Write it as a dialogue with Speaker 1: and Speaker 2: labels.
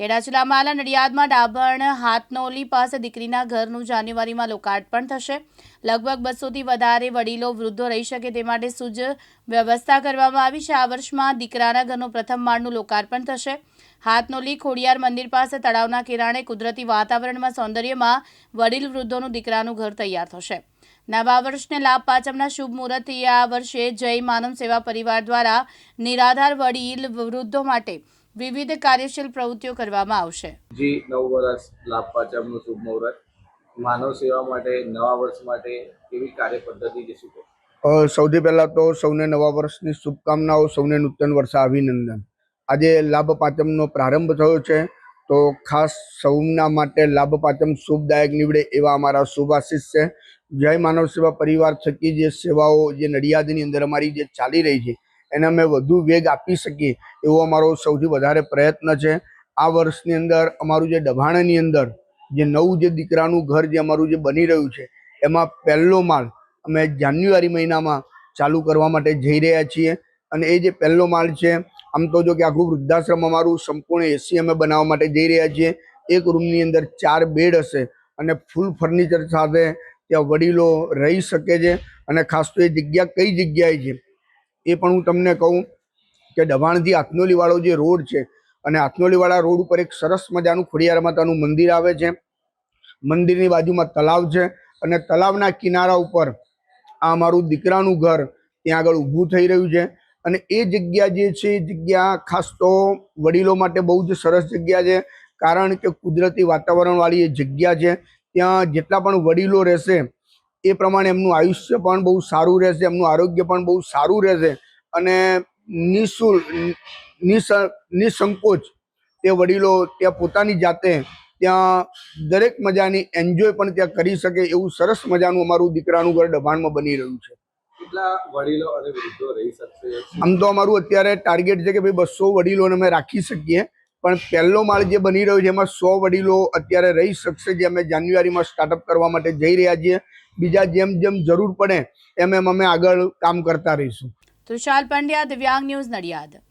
Speaker 1: ખેડા જિલ્લામાં આલા નડિયાદમાં ડાભણ હાથનોલી પાસે દીકરીના ઘરનું જાન્યુઆરીમાં લોકાર્પણ થશે. લગભગ બસોથી વધારે વડીલો વૃદ્ધો રહી શકે તે માટે સુજ વ્યવસ્થા કરવામાં આવી છે. આ વર્ષમાં દીકરાના ઘરનું પ્રથમ માળનું લોકાર્પણ થશે. હાથનોલી ખોડિયાર મંદિર પાસે તળાવના કિરાણે કુદરતી વાતાવરણમાં સૌંદર્યમાં વડીલ વૃદ્ધોનું દીકરાનું ઘર તૈયાર થશે. નવા વર્ષને લાભ પાંચમના શુભ મુહૂર્તે આ વર્ષે જય માનવ સેવા પરિવાર દ્વારા નિરાધાર વડીલ વૃદ્ધો માટે વિવિધ કાર્યશીલ પ્રવૃત્તિઓ કરવામાં આવશે.
Speaker 2: જી નવ વર્ષ લાભ પાંચમનું શુભ મુહૂર્ત. માનવ સેવા માટે નવા વર્ષ માટે કેવી કાર્ય પદ્ધતિ જે શું
Speaker 3: સૌથી પહેલાં તો સૌને નવા વર્ષની શુભકામનાઓ સૌને નૂતન વર્ષ અભિનંદન. આજે લાભ પાંચમનો પ્રારંભ થયો છે તો ખાસ સૌના માટે લાભ પાંચમ શુભદાયક નીવડે એવા અમારા શુભ આશીષ છે. જય માનવ સેવા પરિવાર થકી જે સેવાઓ જે નડિયાદની અંદર અમારી જે ચાલી રહી છે એને અમે વધુ વેગ આપી શકીએ એવો અમારો સૌથી વધારે પ્રયત્ન છે. આ વર્ષની અંદર અમારું જે ડભાણાની અંદર જે નવું જે દીકરાનું ઘર જે અમારું જે બની રહ્યું છે, એમાં પહેલો માળ અમે જાન્યુઆરી મહિનામાં ચાલુ કરવા માટે જઈ રહ્યા છીએ અને એ જે પહેલો માળ છે, આમ તો જો કે આખું વૃદ્ધાશ્રમ અમારું સંપૂર્ણ એસી અમે બનાવવા માટે જઈ રહ્યા છીએ. એક રૂમની અંદર ચાર બેડ હશે અને ફૂલ ફર્નિચર સાથે ત્યાં વડીલો રહી શકે છે અને ખાસ તો એ જગ્યા કઈ જગ્યાએ છે એ પણ હું તમને કહું કે દબાણથી હાથનોલીવાળો જે રોડ છે અને હાથનોલીવાળા રોડ ઉપર એક સરસ મજાનું ખોડિયાર માતાનું મંદિર આવે છે. મંદિરની બાજુમાં તલાવ છે અને તલાવના કિનારા ઉપર આ અમારું દીકરાનું ઘર ત્યાં આગળ ઊભું થઈ રહ્યું છે. અને એ જગ્યા જે છે, એ જગ્યા ખાસ તો વડીલો માટે બહુ જ સરસ જગ્યા છે કારણ કે કુદરતી વાતાવરણવાળી એ જગ્યા છે. ત્યાં જેટલા પણ વડીલો રહેશે એ પ્રમાણે એમનું આયુષ્ય પણ બહુ સારું રહેશે એમનું આરોગ્ય પણ બહુ સારું રહેશે અને નિઃશુલ્ક નિસ નિસંકોચ તે વડીલો ત્યાં પોતાની જાતે ત્યાં દરેક મજાની એન્જોય પણ ત્યાં કરી શકે એવું સરસ મજાનું અમારું દીકરાનું ઘર દબાણમાં બની રહ્યું છે.
Speaker 2: વડીલો અને વૃદ્ધો રહી શકશે?
Speaker 3: આમ તો અમારું અત્યારે ટાર્ગેટ છે કે ભાઈ બસો વડીલોને અમે રાખી શકીએ પણ પહેલો માળ જે બની રહ્યો છે એમાં સો વડીલો અત્યારે રહી શકશે જે અમે જાન્યુઆરીમાં સ્ટાર્ટઅપ કરવા માટે જઈ રહ્યા છીએ. બીજા જેમ જેમ જરૂર પડે, એમ એમ અમે આગળ કામ કરતા રહીશું.
Speaker 1: તૃષાલ પંડ્યા, દિવ્યાંગ ન્યૂઝ નડિયાદ.